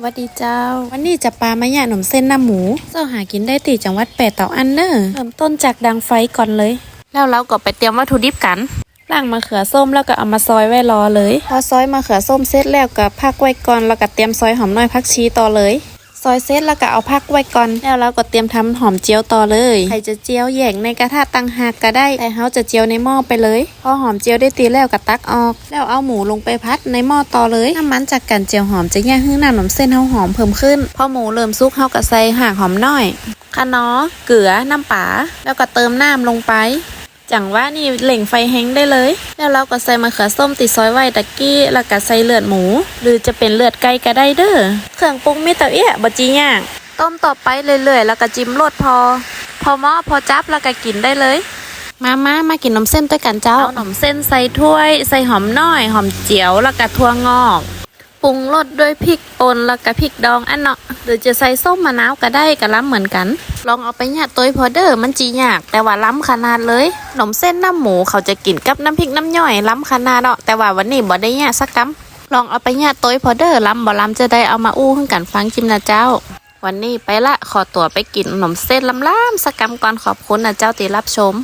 สวัสดีเจ้า วันนี้จะปลามาย่าหนมเส้นหน้าหมู เจ้าหากินได้ตีจังหวัดแปดเต่าอันเนอร์เริ่มต้นจากดังไฟก่อนเลย แล้วเราก็ไปเตรียมวัตถุดิบกันล้างมะเขือส้มแล้วก็เอามาซอยไว้รอเลย พอซอยมะเขือส้มเสร็จแล้วก็พักไว้ก่อนแล้วก็เตรียมซอยหอมน้อยพักชีต่อเลย ซอยเสร็จแล้วก็เอาพักไว้ก่อนแล้วเราก็เตรียมทำหอมเจียวต่อเลยใครจะเจียวแยกในกระทะตั้งหากก็ได้แต่เขาจะเจียวในหม้อไปเลยพอหอมเจียวได้ตีแล้วก็ตักออก แล้วเอาหมูลงไปพัดในหม้อต่อเลยน้ำมันจากการเจียวหอมจะแยกให้น้ำหนมเส้นเฮาหอมเพิ่มขึ้นพอหมูเริ่มสุกเฮาก็ใส่หากหอมน้อยคะน้อเกลือน้ำปลาแล้วก็เติมน้ำลงไป จังว่านี่เหล่งไฟแห้งได้เลย แล้วเราก็ใส่มะเขือส้มติดซอยไว้ตะกี้แล้วก็ใส่เลือดหมู หรือจะเป็นเลือดไก่ก็ได้เด้อเครื่องปรุงมีแต่เอี้ยบ่จีย่างต้มต่อไปเรื่อยๆแล้วก็จิ้มรสพอ พอเหมาะพอจับแล้วก็กินได้เลยมามามากินนมเส้นด้วยกันเจ้าเอานมเส้นใส่ถ้วย ใส่หอมน้อย หอมเจียว แล้วก็ทั่วงอก ปรุงรสด้วยพริกป่นแล้วก็พริกดองอันเนาะ หรือจะใส่ส้มมะนาวก็ได้ก็ล้ำเหมือนกัน ลองเอาไปหยาดตัวพอเดอร์มันจียาก แต่ว่าล้ำขนาดเลยขนมเส้นน้ำหมูเขาจะกินกับน้ำพริกน้ำย่อยล้ำขนาดเนาะแต่ว่าวันนี้บ่ได้หยาดสักกำลองเอาไปหยาดตัวพอเดอร์ล้ำบ่ล้ำจะได้เอามาอู้ให้กันฟังจิมนะเจ้า วันนี้ไปละขอตัวไปกินขนมเส้นล้ำๆสักกำก่อนขอบคุณนะเจ้าที่รับชม